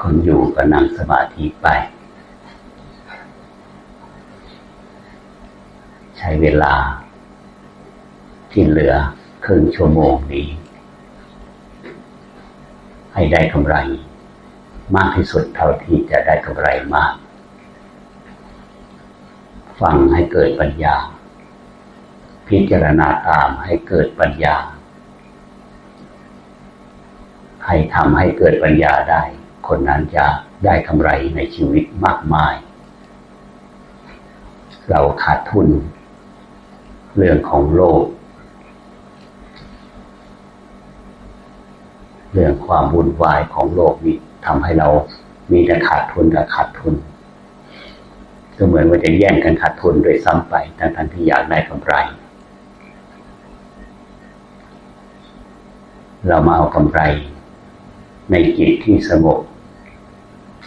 คนอยู่ก็นั่งสมาธิไป ใช้เวลา ที่เหลือครึ่งชั่วโมงนี้ ให้ได้กำไร มากที่สุดเท่าที่จะได้กำไรมาก ฟังให้เกิดปัญญา พิจารณาตามให้เกิดปัญญา ใครทำให้เกิดปัญญาได้ คนนั้นจะได้กำไรในชีวิตมากมาย เราขาดทุน เรื่องของโลก เรื่องความวุ่นวายของโลกนี้ทำให้เรามีแต่ขาดทุนกับขาดทุน ก็เหมือนว่าจะแย่งกันขาดทุนโดยซ้ำไปทั้งทันที่อยากได้กำไร เรามาเอากำไร ในจิตที่สงบ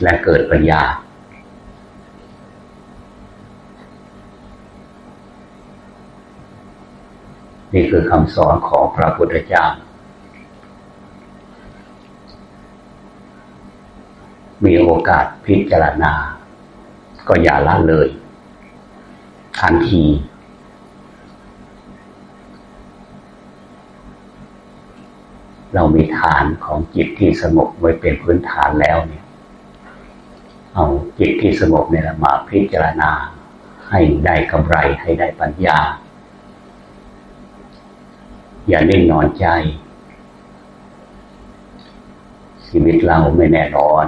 และเกิดปัญญา นี่คือคำสอนของพระพุทธเจ้า มีโอกาสพิจารณา ก็อย่าละเลย ทันที เรามีฐานของจิตที่สงบไว้เป็นพื้นฐานแล้วเนี่ย เอาจิตที่สงบเนี่ยมาพิจารณา ให้ได้กำไรให้ได้ปัญญา อย่าเล่นนอนใจ ชีวิตเราไม่แน่นอน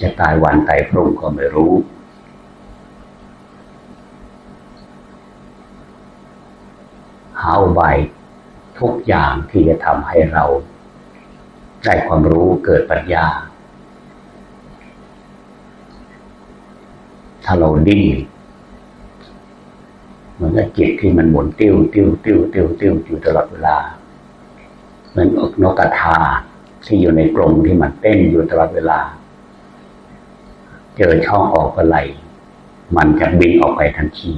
จะตายวันตายพรุ่งก็ไม่รู้หาใบ ทุกอย่างที่จะทำให้เรา ได้ความรู้เกิดปัญญา ถ้าเราดิ้นเหมือนกับจิตที่มันหมุนติ้วติ้วติ้วติ้วติ้วอยู่ตลอดเวลาเหมือนนกกระทาที่อยู่ในกรงที่มันเต้นอยู่ตลอดเวลา เจอช่องออกอะไรมันจะบินออกไปทันที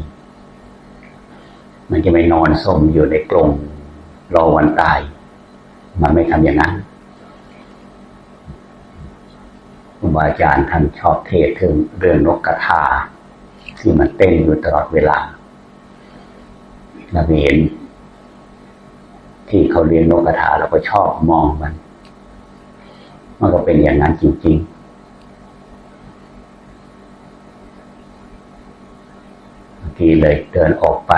มันจะไม่นอนสมอยู่ในกรง รอวันตาย มันไม่ทำอย่างนั้นครูบาอาจารย์ท่านชอบเทศถึงเรื่องนกกระทา ที่มันเต้นอยู่ตลอดเวลาเราเห็น ที่เขาเลี้ยงนกกระทาเราก็ชอบมองมัน มันก็เป็นอย่างนั้นจริง ๆทีเลยเดินออกไป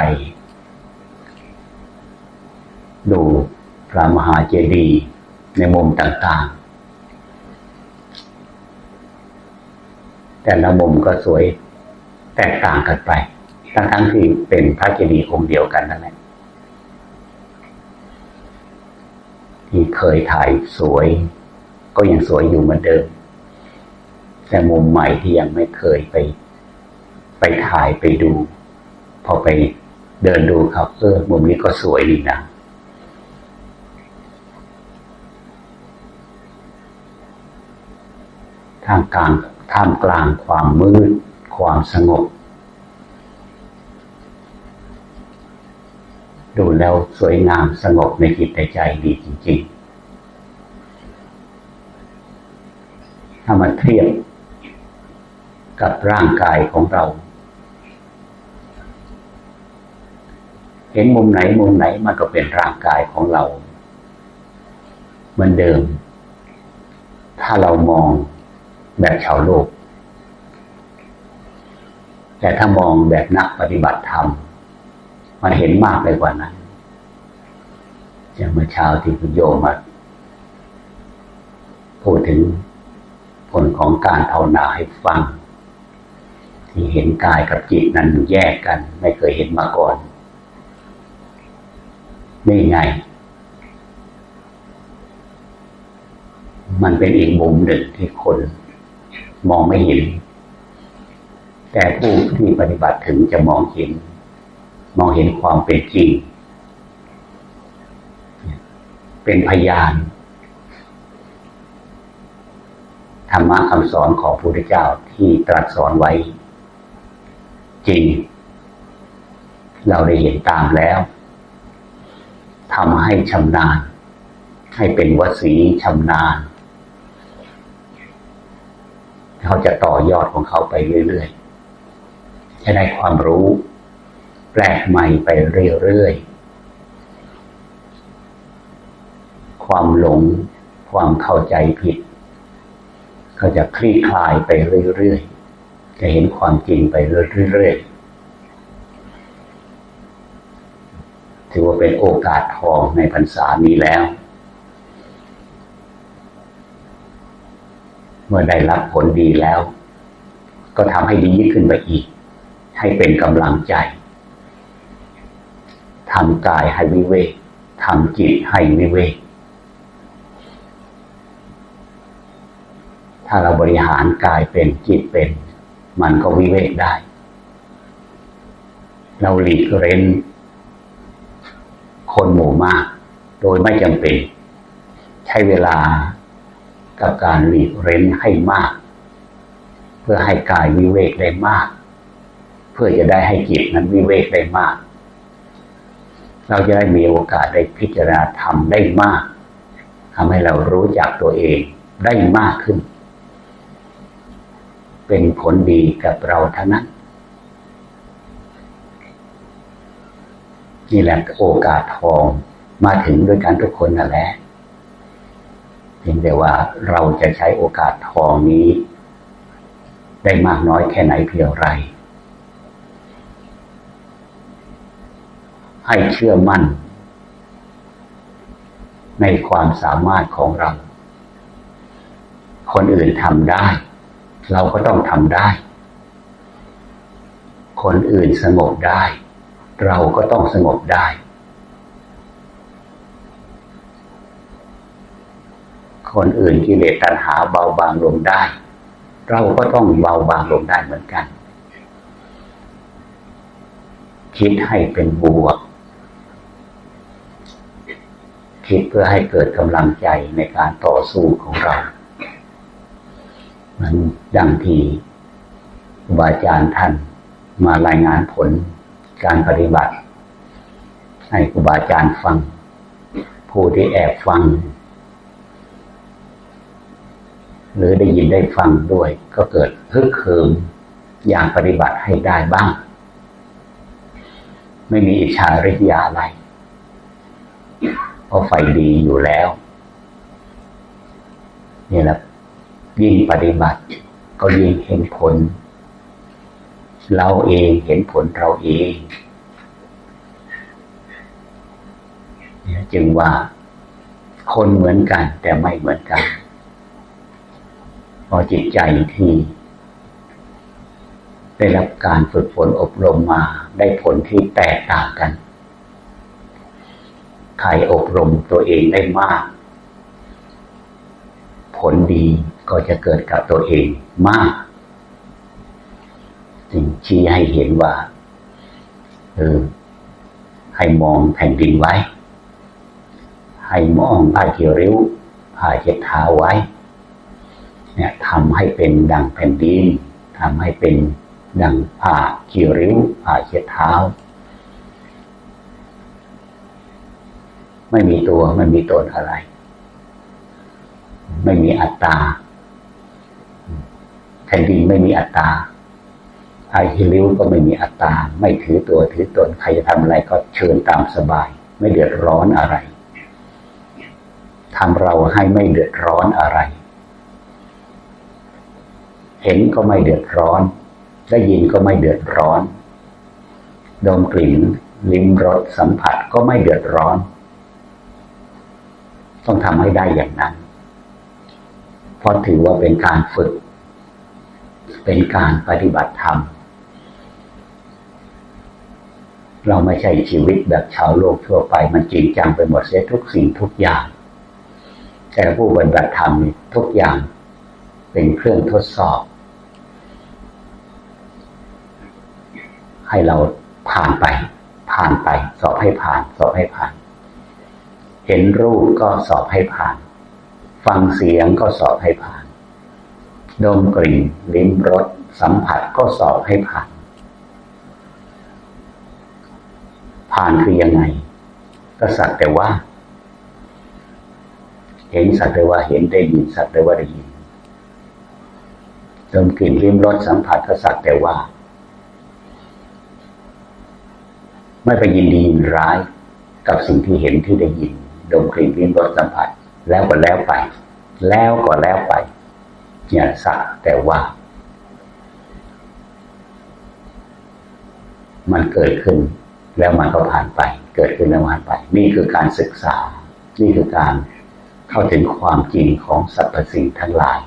ดูพระมหาเจดีย์ในมุมต่างๆ แต่ละมุมก็สวยแตกต่างกันไป ทั้งๆที่เป็นพระเจดีย์องค์เดียวกันนั่นแหละที่เคยถ่ายสวย ก็ยังสวยอยู่เหมือนเดิม แต่มุมใหม่ที่ยังไม่เคยไป ไปถ่ายไปดู พอไปเดินดูครับเออมุมนี้ก็สวยดีนะ ท่ามกลางท่ามกลางความมืด ความสงบ ดูแล้วสวยงามสงบในจิตใจดีจริง ๆ ถ้ามาเทียบกับร่างกายของเรา เห็นมุมไหนมุมไหนมันก็เป็นร่างกายของเรา เหมือนเดิม ถ้าเรามอง แบบชาวโลก แต่ถ้ามองแบบนักปฏิบัติธรรม มันเห็นมากไปกว่านั้นอย่างเมื่อเช้าที่คุณโยมาพูดถึงผลของการภาวนาให้ฟัง ที่เห็นกายกับจิตนั้นแยกกัน ไม่เคยเห็นมาก่อนนี่ไง มันเป็นอีกมุมหนึ่งที่คน มองไม่เห็น แต่ผู้ที่ปฏิบัติถึงจะมองเห็น มองเห็นความเป็นจริง เป็นพยานธรรมะคำสอนของพระพุทธเจ้าที่ตรัสสอนไว้ จริง เราได้เห็นตามแล้วทำให้ชำนาญ ให้เป็นวสีชำนาญ เขาจะต่อยอดของเขาไปเรื่อยๆ จะได้ความรู้ แปลกใหม่ไปเรื่อยๆ ความหลง ความเข้าใจผิด ก็จะคลี่คลายไปเรื่อยๆ จะเห็นความจริงไปเรื่อยๆถือว่าเป็นโอกาสทองในพรรษานี้แล้ว เมื่อได้รับผลดีแล้ว ก็ทำให้ดียิ่งขึ้นไปอีก ให้เป็นกำลังใจทำกายให้วิเวกทำจิตให้วิเวกถ้าเราบริหารกายเป็นจิตเป็น มันก็วิเวกได้ เราหลีกเร้น คนหมู่มาก โดยไม่จำเป็น ใช้เวลา กับการหลีกเร้นให้มาก เพื่อให้กายวิเวกได้มาก เพื่อจะได้ให้จิตนั้นวิเวกได้มาก เราจะได้มีโอกาสได้พิจารณาธรรมได้มากทำให้เรารู้จักตัวเองได้มากขึ้น เป็นผลดีกับเราเท่านั้นนี่แหละโอกาสทองมาถึงด้วยกันทุกคนนั่นแหละ เพียงแต่ว่าเราจะใช้โอกาสทองนี้ ได้มากน้อยแค่ไหนเพียงไร ให้เชื่อมั่น ในความสามารถของเรา คนอื่นทำได้ เราก็ต้องทำได้ คนอื่นสงบได้ เราก็ต้องสงบได้ คนอื่นกิเลสตัณหาเบาบางลงได้ เราก็ต้องเบาบางลงได้เหมือนกัน คิดให้เป็นบวก คิดเพื่อให้เกิดกำลังใจในการต่อสู้ของเรา มันดังที่ครูบาอาจารย์ท่านมารายงานผลการปฏิบัติ ให้ครูบาอาจารย์ฟัง ผู้ที่แอบฟัง หรือได้ยินได้ฟังด้วย ก็เกิดฮึกเหิมอย่างปฏิบัติให้ได้บ้าง ไม่มีอิจฉาริษยาอะไรเพราะไฟดีอยู่แล้วนี่แหละยิ่งปฏิบัติ ก็ยิ่งเห็นผล เราเองเห็นผลเราเองจึงว่าคนเหมือนกันแต่ไม่เหมือนกัน อจิตใจที่ได้รับการฝึกฝนอบรมมาได้ผลที่แตกต่างกัน ใครอบรมตัวเองได้มาก ผลดีก็จะเกิดกับตัวเองมากจึงชี้ให้เห็นว่าเออให้มองแผ่นดินไว้ ให้มองผ้าเขียวริ้วผ้าเช็ดเท้าไว้ เนี่ยทำให้เป็นดังแผ่นดินทำให้เป็นดังผ้าเขียวริ้วผ้าเช็ดเท้า ไม่มีตัวไม่มีตนอะไร ไม่มีอัตตาแผ่นดินไม่มีอัตตาไอฮิริวก็ไม่มีอัตตา ไม่ถือตัวถือตนใครจะทำอะไรก็เชิญตามสบาย ไม่เดือดร้อนอะไรทำเราให้ไม่เดือดร้อนอะไร เห็นก็ไม่เดือดร้อน ได้ยินก็ไม่เดือดร้อน ดมกลิ่นลิ้มรสสัมผัสก็ไม่เดือดร้อน ต้องทำให้ได้อย่างนั้น เพราะถือว่าเป็นการฝึก เป็นการปฏิบัติธรรม เราไม่ใช่ชีวิตแบบชาวโลกทั่วไป มันจริงจังไปหมดเสียทุกสิ่งทุกอย่าง แต่ผู้ปฏิบัติธรรมทุกอย่างเป็นเครื่องทดสอบ ให้เราผ่านไป ผ่านไป สอบให้ผ่าน สอบให้ผ่าน เห็นรูปก็สอบให้ผ่าน ฟังเสียงก็สอบให้ผ่าน ดมกลิ่นลิ้มรสสัมผัสก็สอบให้ผ่าน ผ่านคือยังไง ก็สักแต่ว่า เห็นสักแต่ว่าเห็นได้ยินสักแต่ว่าได้ยินดมกลิ่นลิ้มรสสัมผัสก็สักแต่ว่า ไม่ไปยินดียินร้ายกับสิ่งที่เห็นที่ได้ยิน ดมกลิ่นลิ้มรสสัมผัส แล้วก็แล้วไป แล้วก็แล้วไปอย่าสักแต่ว่า มันเกิดขึ้น แล้วมันก็ผ่านไป เกิดขึ้นแล้วผ่านไป นี่คือการศึกษา นี่คือการเข้าถึงความจริงของสรรพสิ่งทั้งหลาย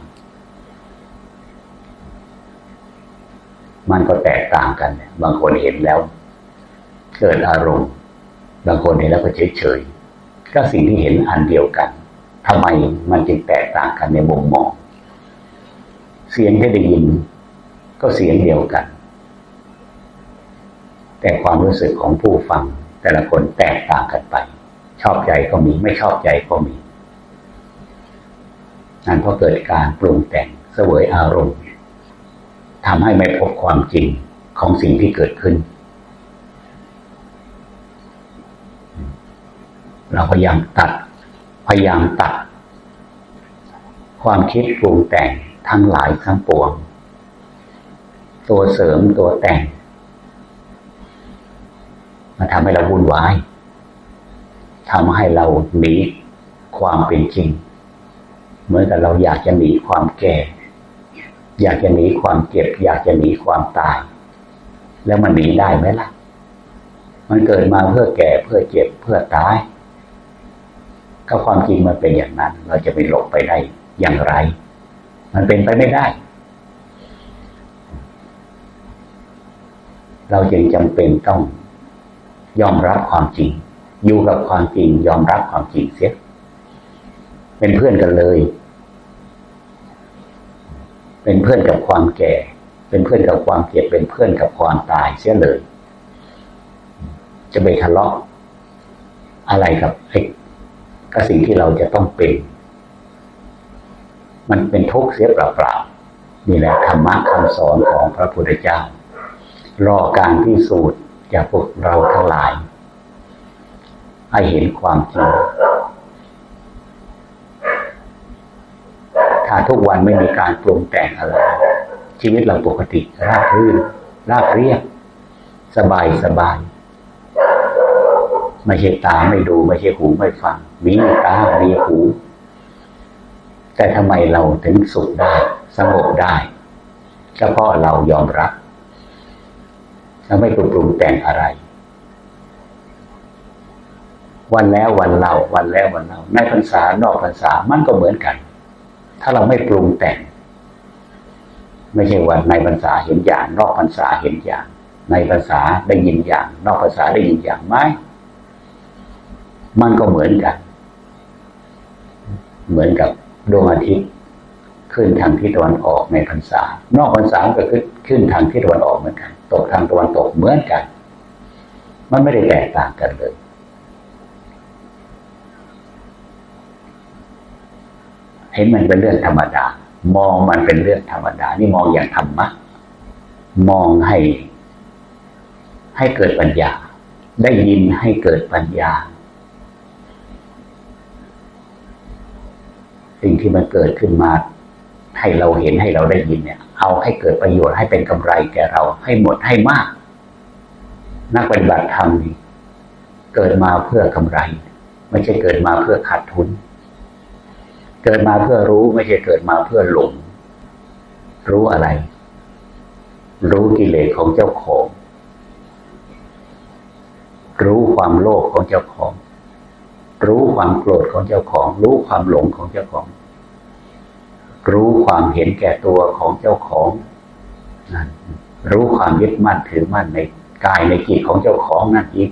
มันก็แตกต่างกัน บางคนเห็นแล้ว เกิดอารมณ์ บางคนเห็นแล้วก็เฉยเฉยก็สิ่งที่เห็นอันเดียวกันทำไมมันจึงแตกต่างกันในมุมมอง เสียงที่ได้ยิน ก็เสียงเดียวกัน แต่ความรู้สึกของผู้ฟัง แต่ละคนแตกต่างกันไป ชอบใจก็มีไม่ชอบใจก็มีนั่นเพราะเกิดการปรุงแต่งเสวยอารมณ์ทำให้ไม่พบความจริงของสิ่งที่เกิดขึ้น เราพยายามตัด พยายามตัด ความคิดปรุงแต่งทั้งหลายทั้งปวง ตัวเสริมตัวแต่งมาทำให้เราวุ่นวายทำให้เราหนีความเป็นจริง เหมือนกับเราอยากจะหนีความแก่ อยากจะหนีความเจ็บ อยากจะหนีความตาย แล้วมันหนีได้ไหมล่ะ มันเกิดมาเพื่อแก่เพื่อเจ็บเพื่อตาย ก็ความจริงมันเป็นอย่างนั้น เราจะไปหลบไปได้อย่างไร มันเป็นไปไม่ได้ เราจึงจำเป็นต้องยอมรับความจริง อยู่กับความจริง ยอมรับความจริงเสีย เป็นเพื่อนกันเลย เป็นเพื่อนกับความแก่ เป็นเพื่อนกับความเจ็บ เป็นเพื่อนกับความตายเสียเลย จะไปทะเลาะอะไรกับไอ้ กับสิ่งที่เราจะต้องเป็น มันเป็นทุกข์เสียเปล่าๆนี่แหละธรรมะคำสอนของพระพุทธเจ้า รอการพิสูจน์จากพวกเราทั้งหลาย ให้เห็นความจริงถ้าทุกวันไม่มีการปรุงแต่งอะไร ชีวิตเราปกติราบรื่นราบเรียบสบายสบาย ไม่ใช่ตาไม่ดู ไม่ใช่หูไม่ฟัง มีตา มีหู แต่ทำไมเราถึงสุขได้ สงบได้ก็เพราะเรายอมรับเราไม่ปรุงแต่งอะไร วันแล้ววันเล่าวันแล้ววันเล่าในพรรษานอกพรรษามันก็เหมือนกัน ถ้าเราไม่ปรุงแต่ง ไม่ใช่วันในพรรษาเห็นอย่าง นอกพรรษาเห็นอย่าง ในภาษาได้ยินอย่าง นอกภาษาได้ยินอย่างไหม มันก็เหมือนกัน เหมือนกับดวงอาทิตย์ขึ้นทางทิศตะวันออกในพรรษา นอกพรรษาก็ขึ้นขึ้นทางทิศตะวันออกเหมือนกัน ตกทางตะวันตกเหมือนกัน มันไม่ได้แตกต่างกันเลยเห็นมันเป็นเรื่องธรรมดา มองมันเป็นเรื่องธรรมดา นี่มองอย่างธรรมะ มองให้ ให้เกิดปัญญา ได้ยินให้เกิดปัญญา สิ่งที่มันเกิดขึ้นมา ให้เราเห็นให้เราได้ยินเนี่ย เอาให้เกิดประโยชน์ให้เป็นกำไรแก่เราให้หมดให้มาก นักปฏิบัติธรรมนี่เกิดมาเพื่อกำไร ไม่ใช่เกิดมาเพื่อขาดทุน เกิดมาเพื่อรู้ไม่ใช่เกิดมาเพื่อหลงรู้อะไร รู้กิเลสของเจ้าของ รู้ความโลภของเจ้าของ รู้ความโกรธของเจ้าของ รู้ความหลงของเจ้าของ รู้ความเห็นแก่ตัวของเจ้าของรู้ความยึดมั่นถือมั่นในกายในจิตของเจ้าของนั่นอีก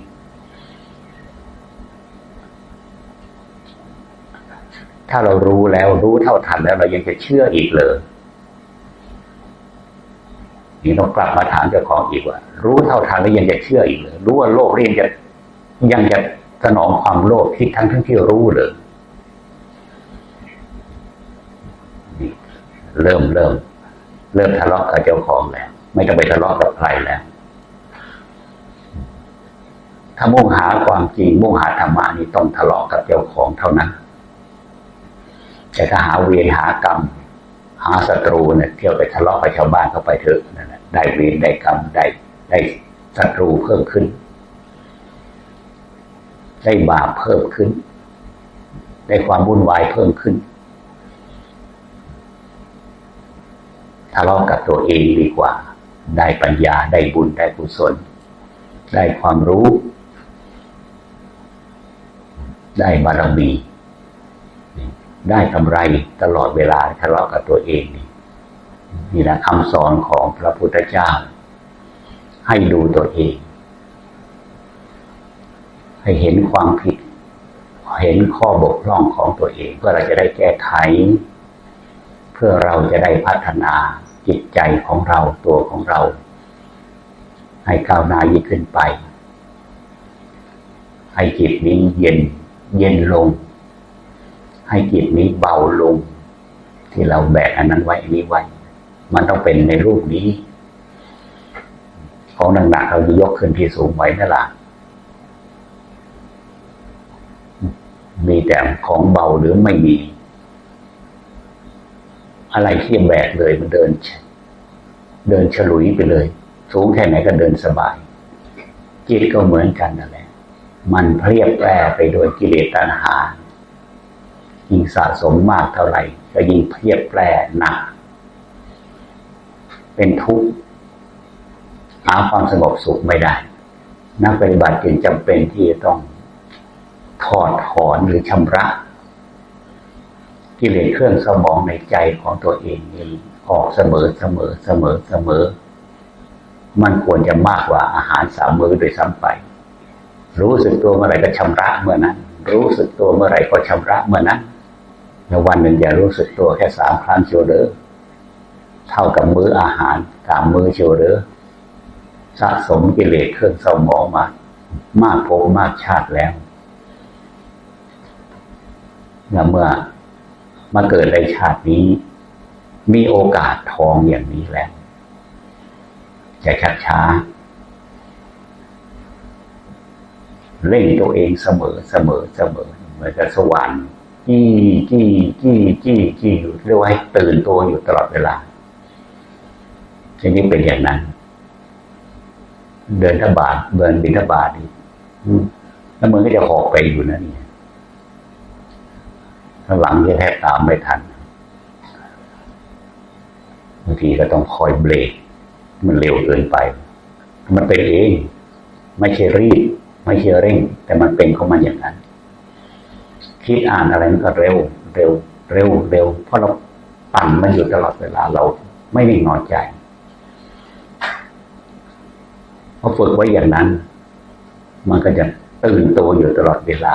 ถ้าเรารู้แล้วรู้เท่าทันแล้วเรายังจะเชื่ออีกเลยนี่ต้องกลับมาถามเจ้าของอีกว่า รู้เท่าทันแล้วยังจะเชื่ออีกเลยรู้ว่าโลกเรียนจะยังจะ สนองความโลภที่ทั้งทั้งที่รู้เลยเริ่มเริ่ม เริ่มทะเลาะกับเจ้าของแล้วไม่ต้องไปทะเลาะกับใครแล้ว ถ้ามุ่งหาความจริง มุ่งหาธรรมะนี่ต้องทะเลาะกับเจ้าของเท่านั้น แต่ถ้าหาเวรหากรรม หาศัตรูเนี่ยเที่ยวไปทะเลาะกับชาวบ้านเข้าไปเถอะนั่นแหละได้เวรได้กรรมได้ได้ศัตรูเพิ่มขึ้น ได้บาปเพิ่มขึ้น ได้ความวุ่นวายเพิ่มขึ้นทะเลาะกับตัวเองดีกว่า ได้ปัญญาได้บุญได้กุศล ได้ความรู้ ได้บารมีได้กำไรตลอดเวลาทะเลาะกับตัวเองนี่นี่แหละคำสอนของพระพุทธเจ้า ให้ดูตัวเอง ให้เห็นความผิด เห็นข้อบกพร่องของตัวเอง เพื่อเราจะได้แก้ไข เพื่อเราจะได้พัฒนาจิตใจของเราตัวของเรา ให้ก้าวหน้ายิ่งขึ้นไป ให้จิตนี้เย็นเย็นลง ให้จิตนี้เบาลง ที่เราแบกอันนั้นไว้อันนี้ไว้ มันต้องเป็นในรูปนี้ ของหนักๆเราจะยกขึ้นที่สูงไว้นั่นแหละ มีแต่ของเบาหรือไม่มี อะไรที่แบกเลยมันเดิน เดินฉลุยไปเลย สูงแค่ไหนก็เดินสบาย จิตก็เหมือนกันนั่นแหละ มันเพรียบแปรไปโดยกิเลสตัณหา ยิ่งสะสมมากเท่าไหร่ ก็ยิ่งเพรียบแปรหนัก เป็นทุกข์หาความสงบสุขไม่ได้ นักปฏิบัติจึงจำเป็นที่จะต้อง ถอดถอนหรือชำระกิเลสเครื่องสมองในใจของตัวเองนี้ออกเสมอเสมอเสมอเสมอ มันควรจะมากกว่าอาหารสามมื้อโดยซ้ำไป รู้สึกตัวเมื่อไหร่ก็ชำระเมื่อนั้น รู้สึกตัวเมื่อไหร่ก็ชำระเมื่อนั้นในวันหนึ่งอย่ารู้สึกตัวแค่สามครั้งเชียวเด้อเท่ากับมื้ออาหารสามมื้อเชียวเด้อสะสมกิเลสเครื่องเศร้าหมองมามากภพมากชาติแล้ว เมื่อมาเกิดในชาตินี้ มีโอกาสทองอย่างนี้แล้วจะชักช้าเร่งตัวเองเสมอเสมอเสมอเหมือนกับสวรรค์จี้จี้จี้จี้จี้อยู่เรียกว่าให้ตื่นตัวอยู่ตลอดเวลาทีนี้เป็นอย่างนั้น เดินทบาทเดินบินทบาทนี่แล้วมือก็จะหอกไปอยู่นั่นนี่ ข้างหลังจะแทบตามไม่ทันบางทีก็ต้องคอยเบรกมันเร็วเกินไป มันเป็นเอง ไม่ใช่รีบ ไม่ใช่เร่ง แต่มันเป็นของมันอย่างนั้น คิดอ่านอะไรมันก็เร็ว เร็ว เร็ว เร็ว เพราะเราปั่นมันอยู่ตลอดเวลาเราไม่ได้นอนใจพอฝึกไว้อย่างนั้น มันก็จะตื่นตัวอยู่ตลอดเวลา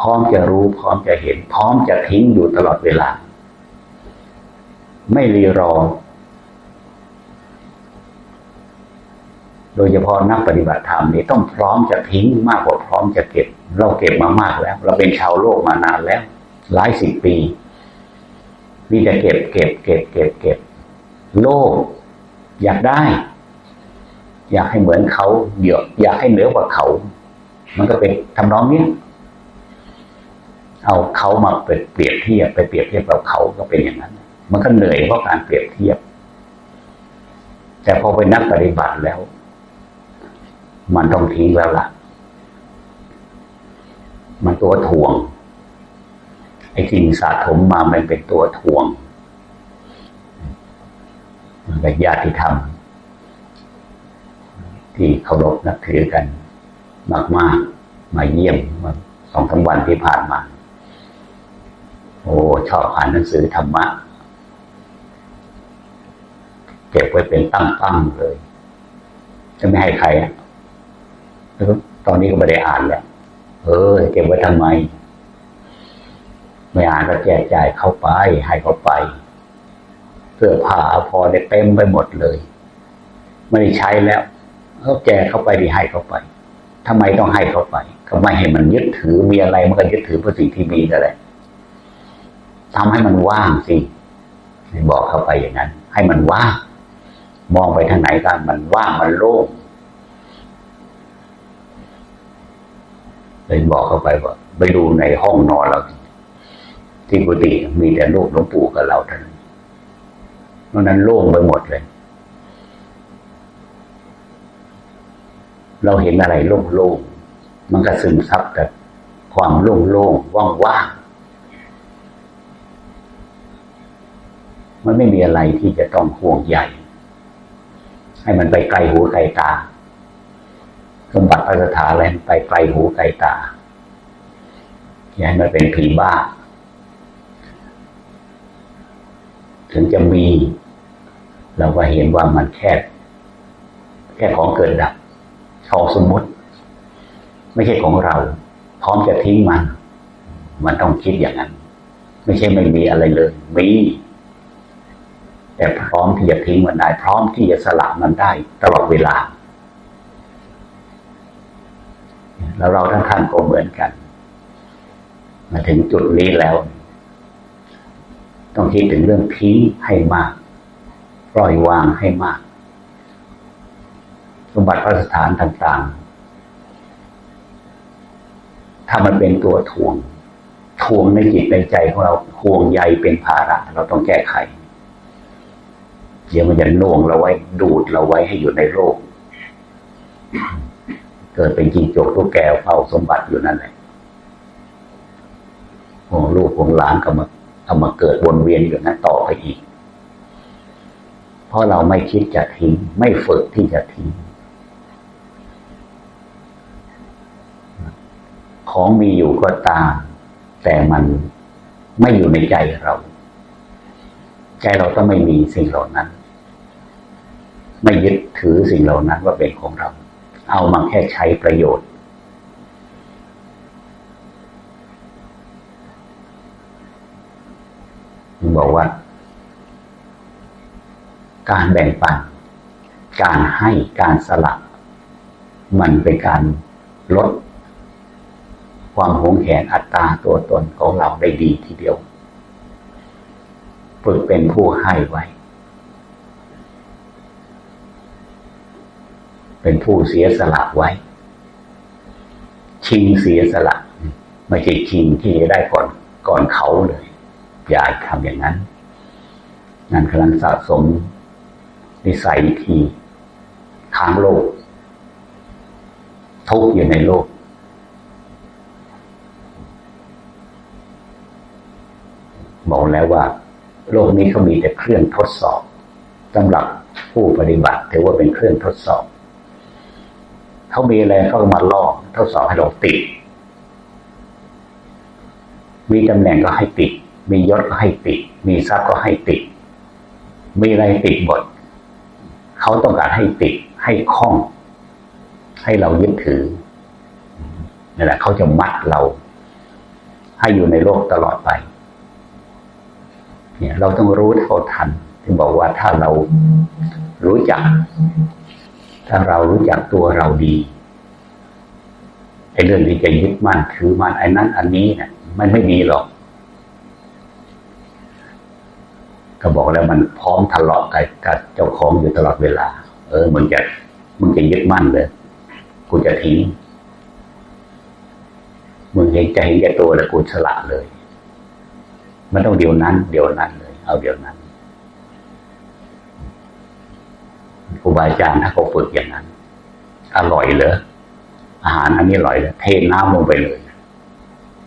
พร้อมจะรู้ พร้อมจะเห็น พร้อมจะทิ้งอยู่ตลอดเวลา ไม่รีรอ โดยเฉพาะนักปฏิบัติธรรมนี่ต้องพร้อมจะทิ้งมากกว่าพร้อมจะเก็บ เราเก็บมามากแล้ว เราเป็นชาวโลกมานานแล้ว หลายสิบปีมีแต่เก็บ เก็บ เก็บ เก็บ เก็บ โลก อยากได้ อยากให้เหมือนเขาเยอะอยากให้เหนือกว่าเขา มันก็เป็นทำนองนี้ เอาเขามาเปรียบเทียบไปเปรียบเทียบกับเขาก็เป็นอย่างนั้น มันก็เหนื่อยเพราะการเปรียบเทียบ แต่พอไปนักปฏิบัติแล้ว มันต้องทิ้งแล้วล่ะ มันตัวถ่วงไอ้สิ่งสะสมมามันเป็นตัวถ่วงมันเป็นญาติธรรม ที่เคารพนับถือกัน มากๆ มาเยี่ยมมาสองสาวันที่ผ่านมา โอ้ชอบอ่านหนังสือธรรมะ เก็บไว้เป็นตั้งๆเลย จะไม่ให้ใครตอนนี้ก็ไม่ได้อ่านแล้วเออเก็บไว้ทำไม ไม่อ่านก็แจกจ่ายเข้าไป ให้เขาไปเสื้อผ้าพอได้เต็มไปหมดเลย ไม่ได้ใช้แล้วเขาแจกเข้าไปดีให้เขาไปทำไมต้องให้เขาไป ก็ไม่ให้มันยึดถือมีอะไรมันก็ยึดถือเพราะสิ่งที่มีนั่นแหละ ทำให้มันว่างสิบอกเข้าไปอย่างนั้น ให้มันว่าง มองไปทางไหนกันมันว่างมันโล่งเลยบอกเข้าไปว่าไปดูในห้องนอนเราที่กุฏิมีแต่รูปหลวงปู่กับเราเท่านั้นเพราะนั้นโล่งไปหมดเลย เราเห็นอะไรโล่งๆมันก็ซึมซับแต่ความโล่งๆว่างๆ มันไม่มีอะไรที่จะต้องห่วงใหญ่ ให้มันไปไกลหูไกลตา สมบัติพระสถานอะไรไปไกลหูไกลตาอย่าให้มันเป็นผีบ้า ถึงจะมี เราก็เห็นว่ามันแค่ แค่ของเกิดดับของสมมติ ไม่ใช่ของเรา พร้อมจะทิ้งมัน มันต้องคิดอย่างนั้น ไม่ใช่ไม่มีอะไรเลย มี แต่พร้อมที่จะทิ้งมันได้ พร้อมที่จะสละมันได้ตลอดเวลา แล้วเราทั้งท่านก็เหมือนกัน มาถึงจุดนี้แล้ว ต้องคิดถึงเรื่องทิ้งให้มาก ปล่อยวางให้มาก สมบัติพระสถานต่างๆ ถ้ามันเป็นตัวทวงทวงในจิตในใจของเราห่วงใยเป็นภาระ เราต้องแก้ไข เดี๋ยวมันจะน่วงเราไว้ ดูดเราไว้ให้อยู่ในโลกเกิดเป็นจิงจกตัวแก้วเฝ้าสมบัติอยู่นั่นแหละของลูกของหลานก็มาเอามาเกิดวนเวียนอยู่นั้นต่อไปอีก เพราะเราไม่คิดจะทิ้ง ไม่ฝึกที่จะทิ้ง ของมีอยู่ก็ตาม แต่มันไม่อยู่ในใจเรา ใจเราต้องไม่มีสิ่งเหล่านั้น ไม่ยึดถือสิ่งเหล่านั้นว่าเป็นของเรา เอามาแค่ใช้ประโยชน์ บอกว่า การแบ่งปัน การให้การสละ มันเป็นการลด ความหงแหนอัตตาตัวตนของเราได้ดีทีเดียว ฝึกเป็นผู้ให้ไว้ เป็นผู้เสียสละไว้ ชิงเสียสละ ไม่ใช่ชิงที่จะได้ก่อนก่อนเขาเลย อย่าทำอย่างนั้น นั่นกำลังสะสมนิสัยที่ค้างโลก ทุกอยู่ในโลกบอกแล้วว่า โลกนี้เขามีแต่เครื่องทดสอบสำหรับผู้ปฏิบัติถือว่าเป็นเครื่องทดสอบ เขามีอะไรเขาก็มาล่อทดสอบให้เราติด มีตำแหน่งก็ให้ติด มียศก็ให้ติด มีทรัพย์ก็ให้ติด มีอะไรติดหมดเขาต้องการให้ติดให้คล้อง ให้เรายึดถือนี่แหละเขาจะมัดเรา ให้อยู่ในโลกตลอดไป เนี่ย เราต้องรู้เท่าทันที่บอกว่าถ้าเรารู้จัก ถ้าเรารู้จักตัวเราดีไอ้เรื่องที่จะยึดมั่นถือมั่นไอ้นั้น อันนี้เนี่ยมันไม่มีหรอก ก็บอกแล้วมันพร้อมทะเลาะกับกับเจ้าของอยู่ตลอดเวลา เออมึงจะมึงจะยึดมั่นเลยกูจะทิ้งมึงเห็นใจเห็นแก่ตัวแล้วกูสละเลย มันต้องเดี๋ยวนั้น เดี๋ยวนั้นเลย เอาเดี๋ยวนั้น ครูบาอาจารย์ถ้าเขาฝึกอย่างนั้น อร่อยเลยอาหารอันนี้อร่อยเลยเทน้ำลงไปเลย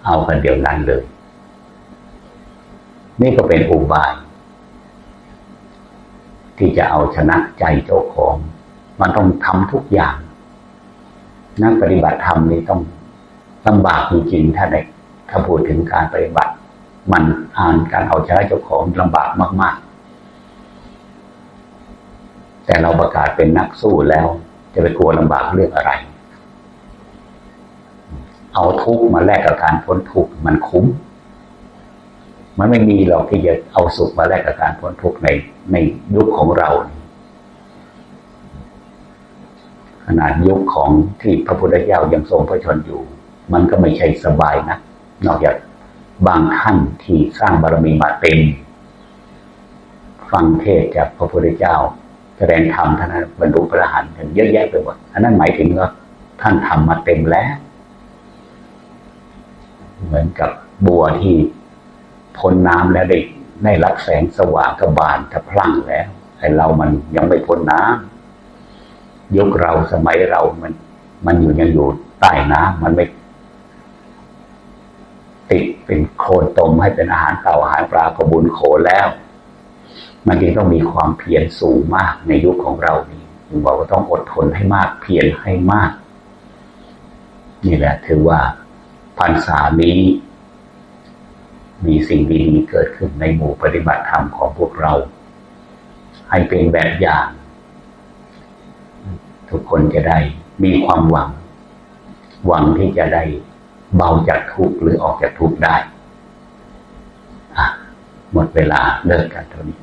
เอากันเดียวนั้นเลย นี่ก็เป็นอุบาย ที่จะเอาชนะใจเจ้าของ มันต้องทำทุกอย่าง นักปฏิบัติธรรมนี่ต้องลำบากจริงๆถ้าในถ้าพูดถึงการปฏิบัติ มันอ่านการเอาชนะเจ้าของลำบากมาก ๆ แต่เราประกาศเป็นนักสู้แล้ว จะไปกลัวลำบากเรื่องอะไร เอาทุกมาแลกกับการพ้นทุกมันคุ้ม มันไม่มีหรอกที่จะเอาสุขมาแลกกับการพ้นทุกในในยุคของเรา ขนาดยุคของที่พระพุทธเจ้ายังทรงพระชนอยู่ มันก็ไม่ใช่สบายนะนอกจากบางท่านที่สร้างบารมีมาเต็ม ฟังเทศจากพระพุทธเจ้า แสดงธรรมท่านบรรลุพระอรหันต์เยอะแยะไปหมดอันนั้นหมายถึงว่าท่านทำมาเต็มแล้ว เหมือนกับบัวที่พ้นน้ำแล้วได้ได้รับแสงสว่างกบานทะพลั่งแล้วแต่เรามันยังไม่พ้นน้ำยุคเราสมัยเรามัน มันอยู่ยังอยู่ใต้น้ำมันไม่ติดเป็นโคลนตมให้เป็นอาหารเต่าอาหารปลากระบุญโคลนแล้ว มันจึงต้องมีความเพียรสูงมากในยุคของเรานี้ถึงบอกว่าต้องอดทนให้มาก เพียรให้มาก นี่แหละถือว่าพรรษานี้ มีสิ่งดีๆเกิดขึ้นในหมู่ปฏิบัติธรรมของพวกเรา ให้เป็นแบบอย่าง ทุกคนจะได้มีความหวัง หวังที่จะได้เบาจากทุกข์หรือออกจากทุกข์ได้หมดเวลาเลิกกันเท่านี้